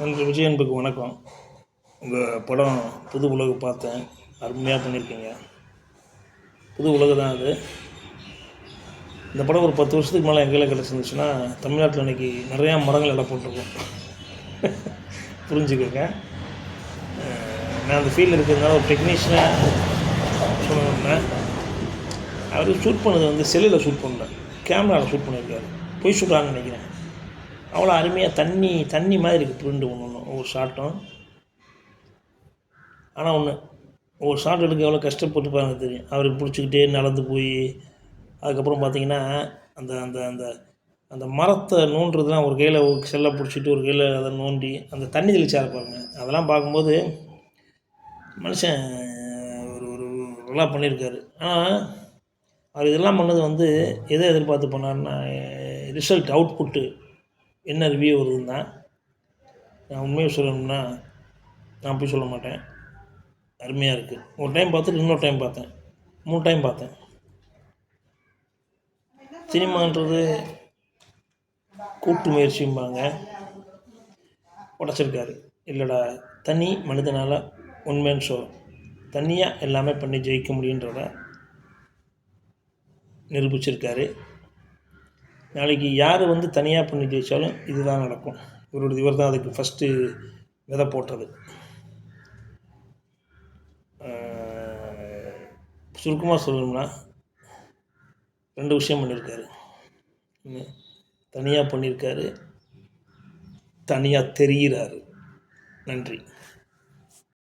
நன்றி விஜய் அன்புக்கு வணக்கம். உங்கள் படம் புது உலகு பார்த்தேன். அருமையாக பண்ணியிருக்கீங்க புது உலகு தான் அது. இந்த படம் ஒரு பத்து வருஷத்துக்கு மேலே எங்கேயில் கிடச்சிருந்துச்சுன்னா தமிழ்நாட்டில் இன்றைக்கி நிறையா மரங்கள் எல்லாம் போட்டிருக்கோம். புரிஞ்சுக்கோங்க. நான் அந்த ஃபீல்டில் இருக்கிறதுனால ஒரு டெக்னீஷியனாக சொன்னேன் அவர் ஷூட் பண்ணது வந்து செல்லில் ஷூட் பண்ணல. கேமராவில் ஷூட் பண்ணியிருக்காரு. பொய் சொல்கிறாங்கன்னு நினைக்கிறேன். அவ்வளோ அருமையாக தண்ணி தண்ணி மாதிரி இருக்குது பிரிண்டு ஒன்று ஒன்று ஒவ்வொரு ஷார்ட்டும் ஆனால் ஒன்று ஒவ்வொரு ஷார்ட் எடுக்க எவ்வளோ கஷ்டப்பட்டு பாருங்க தெரியும். அவருக்கு பிடிச்சிக்கிட்டே நடந்து போய் அதுக்கப்புறம் பார்த்தீங்கன்னா அந்த அந்த அந்த அந்த மரத்தை நோண்டுறதுலாம் ஒரு கையில் ஒரு செல்லை பிடிச்சிட்டு ஒரு கையில் அதை நோண்டி அந்த தண்ணி தெளிச்சா இருப்பாங்க அதெல்லாம் பார்க்கும்போது மனுஷன் ஒரு ஒரு நல்லா பண்ணியிருக்காரு. ஆனால் அவர் இதெல்லாம் பண்ணது வந்து எதை எதிர்பார்த்து பண்ணார்னா ரிசல்ட் அவுட்புட்டு என்ன ரிவ்யூ வருதுன்னா நான் உண்மையை சொல்லணும்னா நான் போய் சொல்ல மாட்டேன். அருமையாக இருக்குது ஒரு டைம் பார்த்துட்டு இன்னொரு டைம் பார்த்தேன். மூணு டைம் பார்த்தேன். சினிமான்றது கூட்டு முயற்சிம்பாங்க. உடச்சிருக்காரு. இல்லைடா தனி மனிதனால் உண்மைன்னு ஷோ தனியாக எல்லாமே பண்ணி ஜெயிக்க முடியுன்றத நிரூபிச்சிருக்காரு. நாளைக்கு யார் வந்து தனியாக பண்ணி ஜெயித்தாலும் இதுதான் நடக்கும். இவரோட இவர் தான் அதுக்கு ஃபஸ்ட்டு விதை போட்டது. சுருக்கமாக சொல்லணும்னா ரெண்டு விஷயம் பண்ணியிருக்காரு தனியாக பண்ணியிருக்காரு தனியாக தெரிகிறாரு நன்றி.